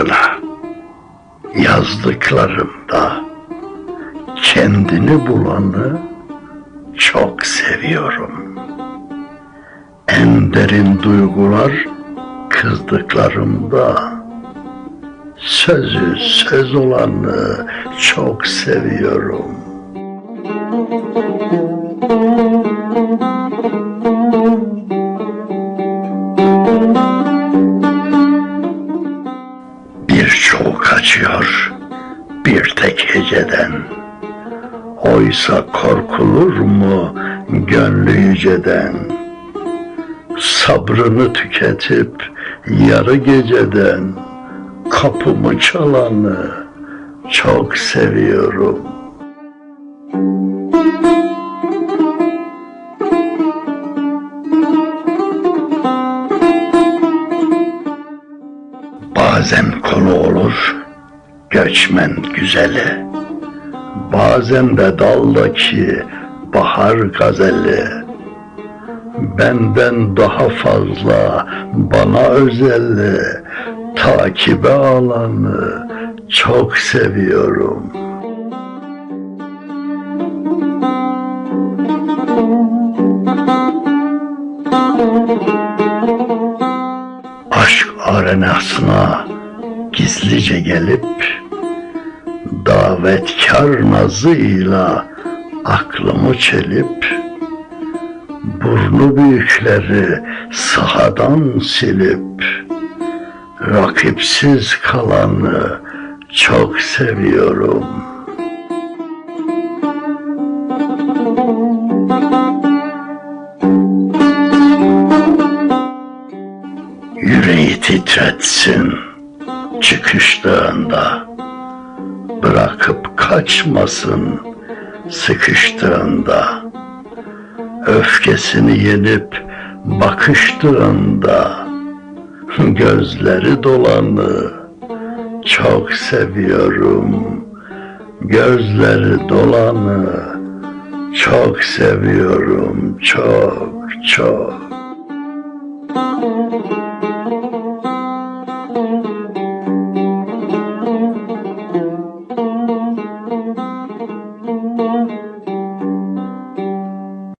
yazına, yazdıklarımda kendini bulanı çok seviyorum. En derin duygular kızdıklarımda sözü söz olanı çok seviyorum. Birçoğu kaçıyor bir tek heceden. Oysa korkulur mu gönlü yüceden? Sabrını tüketip yarı geceden kapımı çalanı çok seviyorum. Bazen konu olur göçmen güzeli, bazen de daldaki bahar gazeli. Benden daha fazla bana özelli takibe alanı çok seviyorum. Aşk arenasına gizlice gelip davetkar nazıyla aklımı çelip burnu büyükleri sahadan silip rakipsiz kalanı çok seviyorum. Yüreği titretsin çıkıştığında bırakıp kaçmasın sıkıştığında öfkesini yenip bakıştığında gözleri dolanı çok seviyorum. Gözleri dolanı çok seviyorum. Çok çok